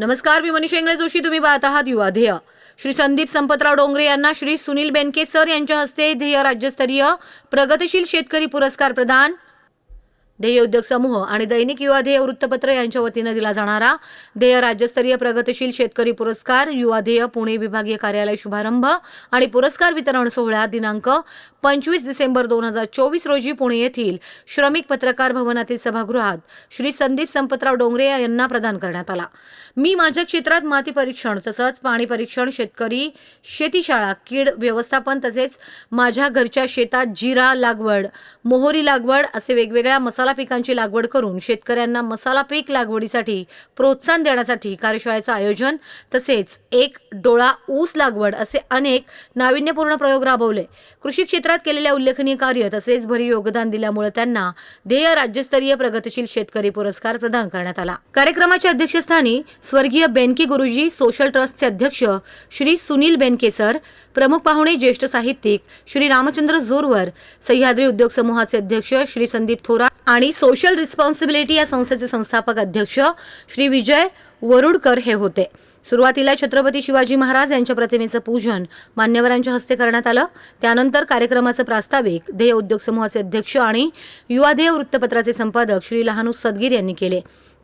नमस्कार मी मनीष इंगळे जोशी. तुम्ही पाहत आहात युवा ध्येय. श्री संदीप संपतराव डोंगरे यांना श्री सुनील बेनके सर यांच्या हस्ते ध्येय राज्यस्तरीय प्रगतिशील शेतकरी पुरस्कार प्रदान. ध्येय उद्योग समूह आणि दैनिक युवा ध्येय वृत्तपत्र यांच्या वतीनं दिला जाणारा ध्येय राज्यस्तरीय प्रगतिशील शेतकरी पुरस्कार युवा ध्येय पुणे विभागीय कार्यालय शुभारंभ आणि पुरस्कार वितरण सोहळा दिनांक पंचवीस डिसेंबर दोन हजार चोवीस रोजी पुणे येथील श्रमिक पत्रकार भवनातील सभागृहात श्री संदीप संपतराव डोंगरे यांना प्रदान करण्यात आला. मी माझ्या क्षेत्रात माती परीक्षण तसंच पाणी परीक्षण शेतकरी शेतीशाळा कीड व्यवस्थापन तसेच माझ्या घरच्या शेतात जिरा लागवड मोहरी लागवड असे वेगवेगळ्या मसाला पिकांची लागवड करून शेतकऱ्यांना मसाला पीक लागवडीसाठी प्रोत्साहन देण्यासाठी कार्यशाळेचं आयोजन तसेच एक डोळा ऊस लागवड असे अनेक नाविन्यपूर्ण प्रयोग राबवले. कृषी क्षेत्रात केलेल्या उल्लेखनीय कार्य तसेच भरीव योगदान दिल्यामुळे त्यांना ध्येय राज्यस्तरीय प्रगतिशील शेतकरी पुरस्कार प्रदान करण्यात आला. कार्यक्रमाच्या अध्यक्षस्थानी स्वर्गीय बेनकी गुरुजी सोशल ट्रस्टचे अध्यक्ष श्री सुनील बेनके सर प्रमुख पाहुणे ज्येष्ठ साहित्यिक श्री रामचंद्र जोरवर सह्याद्री उद्योग समूहाचे अध्यक्ष श्री संदीप थोरात आणि सोशल रिस्पॉन्सिबिलिटी या संस्थेचे संस्थापक अध्यक्ष श्री विजय वरुडकर हे होते. सुरुवातीला छत्रपती शिवाजी महाराज यांच्या प्रतिमेचं पूजन मान्यवरांच्या हस्ते करण्यात आलं. त्यानंतर कार्यक्रमाचं प्रास्ताविक ध्येय उद्योग समूहाचे अध्यक्ष आणि युवा वृत्तपत्राचे संपादक श्री लहानू सदगीर यांनी केले.